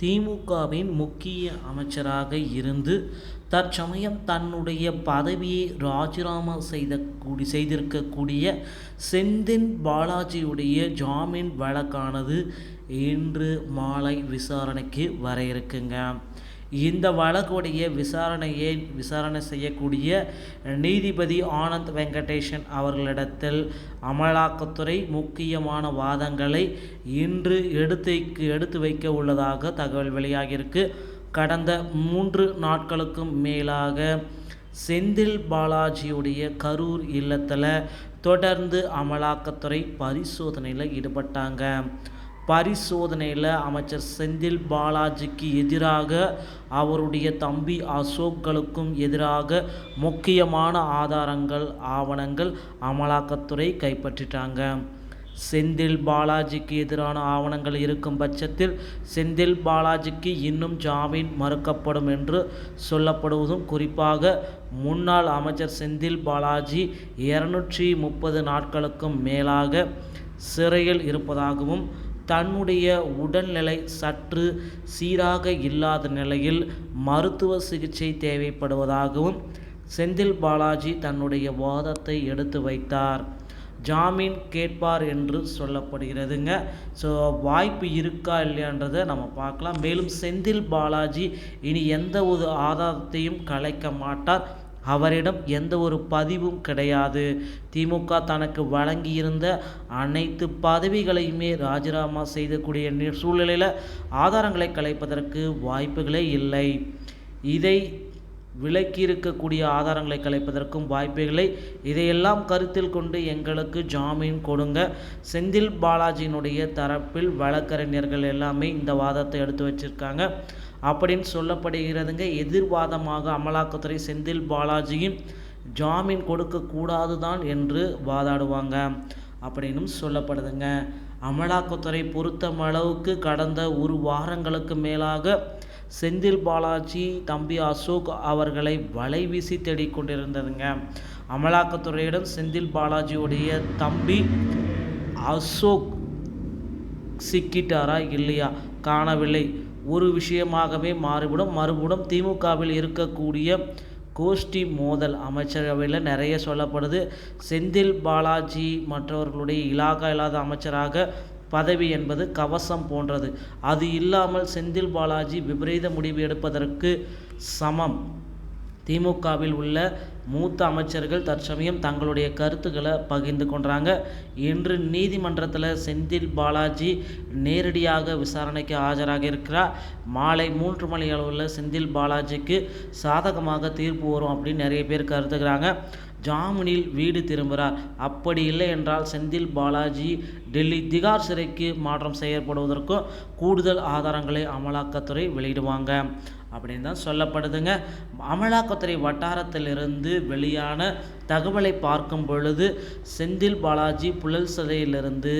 திமுகவின் முக்கிய அமைச்சராக இருந்து தற்சமயம் தன்னுடைய பதவியை ராஜினாமா செய்த கூடி செய்திருக்கக்கூடிய செந்தின் பாலாஜியுடைய ஜாமீன் வழக்கானது இன்று மாலை விசாரணைக்கு வர இருக்குங்க. இந்த வழக்குடைய விசாரணையை விசாரணை செய்யக்கூடிய நீதிபதி ஆனந்த் வெங்கடேஷன் அவர்களிடத்தில் அமலாக்கத்துறை முக்கியமான வாதங்களை இன்று எடுத்து எடுத்து வைக்க உள்ளதாக தகவல் வெளியாகியிருக்கு. கடந்த மூன்று நாட்களுக்கும் மேலாக செந்தில் பாலாஜியுடைய கரூர் இல்லத்தில் தொடர்ந்து அமலாக்கத்துறை பரிசோதனையில் ஈடுபட்டாங்க. பரிசோதனையில் அமைச்சர் செந்தில் பாலாஜிக்கு எதிராக அவருடைய தம்பி அசோக்களுக்கும் எதிராக முக்கியமான ஆதாரங்கள் ஆவணங்கள் அமலாக்கத்துறை கைப்பற்றிட்டாங்க. செந்தில் பாலாஜிக்கு எதிரான ஆவணங்கள் இருக்கும் பட்சத்தில் செந்தில் பாலாஜிக்கு இன்னும் ஜாமீன் மறுக்கப்படும் என்று சொல்லப்படுவதும் குறிப்பாக முன்னாள் அமைச்சர் செந்தில் பாலாஜி இருநூற்றி முப்பது நாட்களுக்கும் மேலாக சிறையில் இருப்பதாகவும் தன்னுடைய உடல்நிலை சற்று சீராக இல்லாத நிலையில் மருத்துவ சிகிச்சை தேவைப்படுவதாகவும் செந்தில் பாலாஜி தன்னுடைய வாதத்தை எடுத்து வைத்தார். ஜாமீன் கேட்பார் என்று சொல்லப்படுகிறதுங்க. ஸோ வாய்ப்பு இருக்கா இல்லையான்றதை நம்ம பார்க்கலாம். மேலும் செந்தில் பாலாஜி இனி எந்த ஒரு ஆதாரத்தையும் கலைக்க மாட்டார். அவரிடம் எந்த ஒரு பதிவும் கிடையாது. திமுக தனக்கு வழங்கியிருந்த அனைத்து பதவிகளையுமே ராஜினாமா செய்யக்கூடிய சூழ்நிலையில் ஆதாரங்களை கலைப்பதற்கு வாய்ப்புகளே இல்லை. இதை விலக்கி இருக்கக்கூடிய ஆதாரங்களை கலைப்பதற்கும் வாய்ப்புகளை இதையெல்லாம் கருத்தில் கொண்டு எங்களுக்கு ஜாமீன் கொடுங்க. செந்தில் பாலாஜியினுடைய தரப்பில் வழக்கறிஞர்கள் எல்லாமே இந்த வாதத்தை எடுத்து வச்சிருக்காங்க. அப்படின்னு சொல்லப்படுகிறதுங்க எதிர்வாதமாக அமலாக்கத்துறை செந்தில் பாலாஜியும் ஜாமீன் கொடுக்கக்கூடாது தான் என்று வாதாடுவாங்க அப்படின்னும் சொல்லப்படுதுங்க. அமலாக்கத்துறை பொறுத்த அளவுக்கு கடந்த ஒரு வாரங்களுக்கு மேலாக செந்தில் பாலாஜி தம்பி அசோக் அவர்களை வலை வீசி தேடிக்கொண்டிருந்ததுங்க அமலாக்கத்துறையிடம் செந்தில் பாலாஜியுடைய தம்பி அசோக் சிக்கிட்டாரா இல்லையா? காணவில்லை. ஒரு விஷயமாகவே மாறுபடும் மறுபடியும் திமுகவில் இருக்கக்கூடிய கோஷ்டி மோதல் அமைச்சரவையில் நிறைய சொல்லப்படுது. செந்தில் பாலாஜி மற்றவர்களுடைய இலாகா இல்லாத அமைச்சராக பதவி என்பது கவசம் போன்றது. அது இல்லாமல் செந்தில் பாலாஜி விபரீத முடிவு எடுப்பதற்கு சமம். திமுகவில் உள்ள மூத்த அமைச்சர்கள் தற்சமயம் தங்களுடைய கருத்துக்களை பகிர்ந்து கொண்டாங்க. இன்று நீதிமன்றத்தில் செந்தில் பாலாஜி நேரடியாக விசாரணைக்கு ஆஜராக இருக்கிறார். மாலை மூன்று மணி அளவில் செந்தில் பாலாஜிக்கு சாதகமாக தீர்ப்பு வரும் அப்படின்னு நிறைய பேர் கருத்துக்கிறாங்க ஜாமீனில் வீடு திரும்புகிறார். அப்படி இல்லை என்றால் செந்தில் பாலாஜி டெல்லி திகார் சிறைக்கு மாற்றம் செய்யப்படுவதற்கும் கூடுதல் ஆதாரங்களை அமலாக்கத்துறை வெளியிடுவாங்க. அப்படின்னு தான் சொல்லப்படுதுங்க. அமலாக்கத்துறை வட்டாரத்திலிருந்து வெளியான தகவலை பார்க்கும் பொழுது செந்தில் பாலாஜி புழல் சிறையிலிருந்து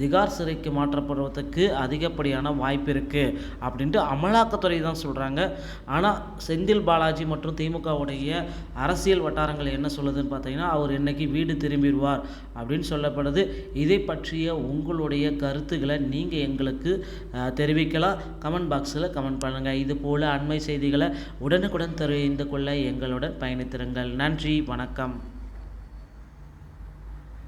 திகார் சிறைக்கு மாற்றப்படுவதற்கு அதிகப்படியான வாய்ப்பு இருக்குது அப்படின்ட்டு அமலாக்கத்துறை தான் சொல்கிறாங்க ஆனால் செந்தில் பாலாஜி மற்றும் திமுகவுடைய அரசியல் வட்டாரங்கள் என்ன சொல்லுதுன்னு பார்த்தீங்கன்னா அவர் இன்னைக்கு வீடு திரும்பிடுவார் அப்படின்னு சொல்லப்படுது. இதை பற்றிய உங்களுடைய கருத்துக்களை நீங்கள் எங்களுக்கு தெரிவிக்கலாம். கமெண்ட் பாக்ஸில் கமெண்ட் பண்ணுங்கள் இது போல் அண்மை செய்திகளை உடனுக்குடன் தெரிந்து கொள்ள எங்களுடன் பயணித்திருங்கள். நன்றி வணக்கம்.